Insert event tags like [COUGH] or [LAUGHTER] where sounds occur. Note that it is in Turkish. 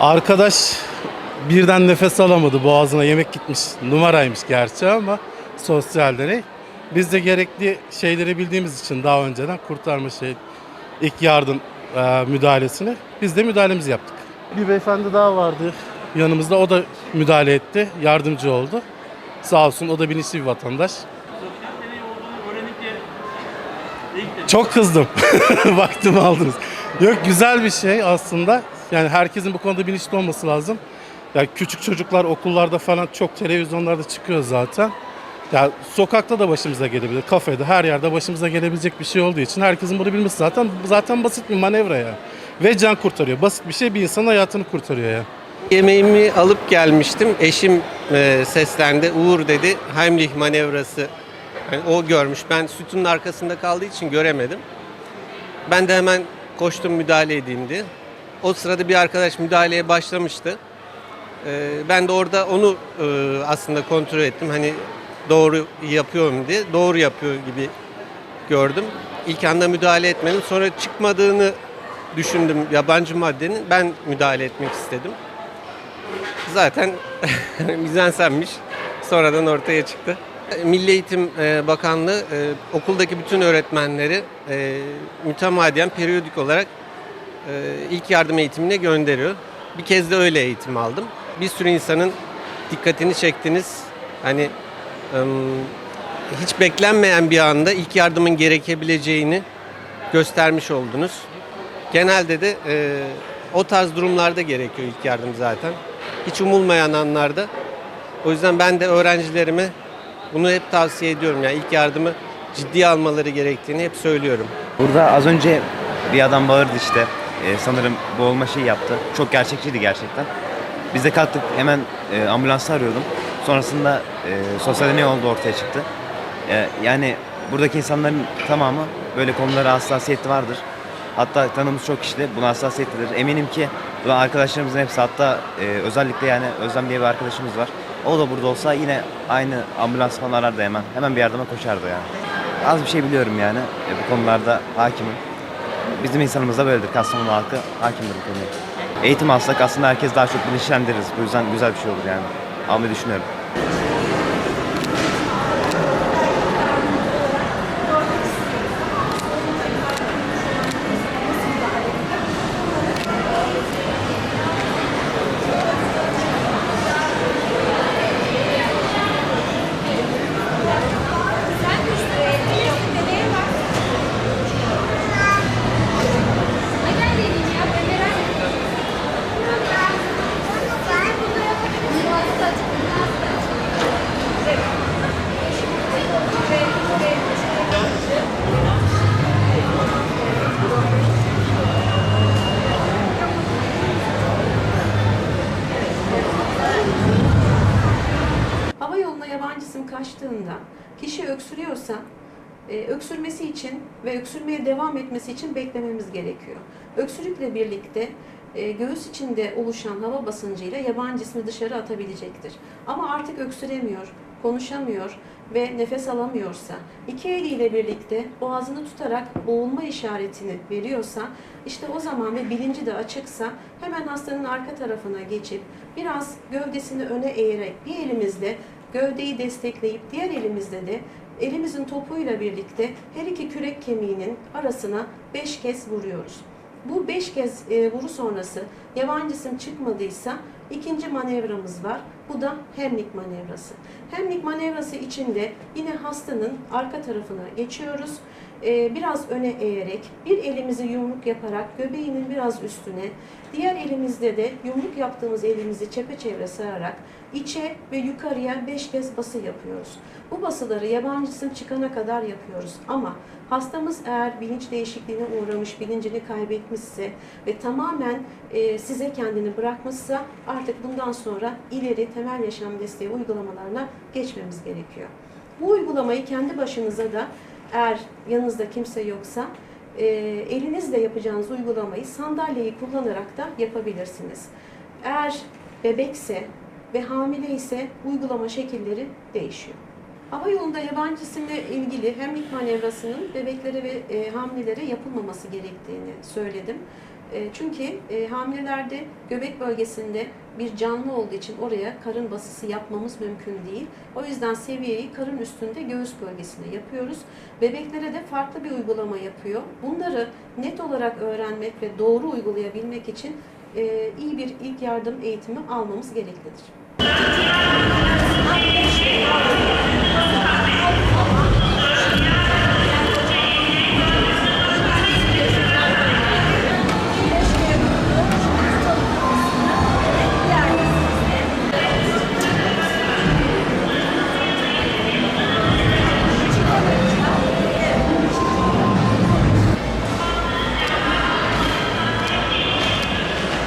Arkadaş birden nefes alamadı. Boğazına yemek gitmiş. Numaraymış gerçi ama sosyal deney. Biz de gerekli şeyleri bildiğimiz için daha önceden kurtarma şey, ilk yardım e, müdahalesini biz de müdahalemizi yaptık. Bir beyefendi daha vardı yanımızda. O da müdahale etti. Yardımcı oldu. Sağ olsun o da bilinçli bir vatandaş. Çok kızdım. [LAUGHS] Vaktimi aldınız. Yok güzel bir şey aslında. Yani herkesin bu konuda bilinçli olması lazım. Yani küçük çocuklar okullarda falan çok televizyonlarda çıkıyor zaten. Ya sokakta da başımıza gelebilir, kafede, her yerde başımıza gelebilecek bir şey olduğu için herkesin bunu bilmesi zaten zaten basit bir manevra ya. Ve can kurtarıyor. Basit bir şey bir insanın hayatını kurtarıyor ya. Yemeğimi alıp gelmiştim. Eşim e, seslendi. Uğur dedi. Heimlich manevrası. Yani o görmüş. Ben sütunun arkasında kaldığı için göremedim. Ben de hemen koştum müdahale edeyim diye. O sırada bir arkadaş müdahaleye başlamıştı. E, ben de orada onu e, aslında kontrol ettim. Hani doğru yapıyor mu diye. Doğru yapıyor gibi gördüm. İlk anda müdahale etmedim. Sonra çıkmadığını düşündüm yabancı maddenin. Ben müdahale etmek istedim. Zaten [LAUGHS] mizansenmiş. Sonradan ortaya çıktı. Milli Eğitim e, Bakanlığı e, okuldaki bütün öğretmenleri mütemadiyen periyodik olarak ilk yardım eğitimine gönderiyor. Bir kez de öyle eğitim aldım. Bir sürü insanın dikkatini çektiniz. Hani hiç beklenmeyen bir anda ilk yardımın gerekebileceğini göstermiş oldunuz. Genelde de e, o tarz durumlarda gerekiyor ilk yardım zaten. Hiç umulmayan anlarda. O yüzden ben de öğrencilerime bunu hep tavsiye ediyorum. Yani ilk yardımı ciddiye almaları gerektiğini hep söylüyorum. Burada az önce bir adam bağırdı işte. Ee, sanırım boğulma şey yaptı. Çok gerçekçiydi gerçekten. Biz de kalktık hemen e, ambulansı arıyordum. Sonrasında e, sosyal deney oldu ortaya çıktı. E, yani buradaki insanların tamamı böyle konulara hassasiyeti vardır. Hatta tanımız çok kişi de buna hassasiyetlidir. Eminim ki bu arkadaşlarımızın hepsi hatta e, özellikle yani Özlem diye bir arkadaşımız var. O da burada olsa yine aynı ambulans falan arardı hemen. Hemen bir yardıma koşardı yani. Az bir şey biliyorum yani. E, bu konularda hakimim. Bizim insanımız da böyledir. Kastamonu halkı hakimdir bu konuya. Eğitim alsak aslında herkes daha çok bilinçlendiririz. Bu yüzden güzel bir şey olur yani. Almayı düşünüyorum. Hava yoluna kaçtığında kişi öksürüyorsa e, öksürmesi için ve öksürmeye devam etmesi için beklememiz gerekiyor. Öksürükle birlikte e, göğüs içinde oluşan hava basıncıyla yabancı ismi dışarı atabilecektir. Ama artık öksüremiyor, konuşamıyor ve nefes alamıyorsa, iki eliyle birlikte boğazını tutarak boğulma işaretini veriyorsa, işte o zaman ve bilinci de açıksa hemen hastanın arka tarafına geçip biraz gövdesini öne eğerek bir elimizle gövdeyi destekleyip diğer elimizde de elimizin topuyla birlikte her iki kürek kemiğinin arasına 5 kez vuruyoruz. Bu 5 kez e, vuru sonrası isim çıkmadıysa ikinci manevramız var. Bu da hemlik manevrası. Hemlik manevrası içinde yine hastanın arka tarafına geçiyoruz. E, biraz öne eğerek bir elimizi yumruk yaparak göbeğinin biraz üstüne, diğer elimizde de yumruk yaptığımız elimizi çepeçevre sararak içe ve yukarıya 5 kez bası yapıyoruz. Bu basıları yabancı isim çıkana kadar yapıyoruz ama hastamız eğer bilinç değişikliğine uğramış, bilincini kaybetmişse ve tamamen e, size kendini bırakmışsa artık bundan sonra ileri temel yaşam desteği uygulamalarına geçmemiz gerekiyor. Bu uygulamayı kendi başınıza da eğer yanınızda kimse yoksa e, elinizle yapacağınız uygulamayı sandalyeyi kullanarak da yapabilirsiniz. Eğer bebekse ve hamile ise uygulama şekilleri değişiyor. Hava yolunda yabancı isimle ilgili hemlik manevrasının bebeklere ve e, hamilelere yapılmaması gerektiğini söyledim. E, Çünkü e, hamilelerde göbek bölgesinde bir canlı olduğu için oraya karın basısı yapmamız mümkün değil. O yüzden seviyeyi karın üstünde göğüs bölgesinde yapıyoruz. Bebeklere de farklı bir uygulama yapıyor. Bunları net olarak öğrenmek ve doğru uygulayabilmek için e, iyi bir ilk yardım eğitimi almamız gereklidir.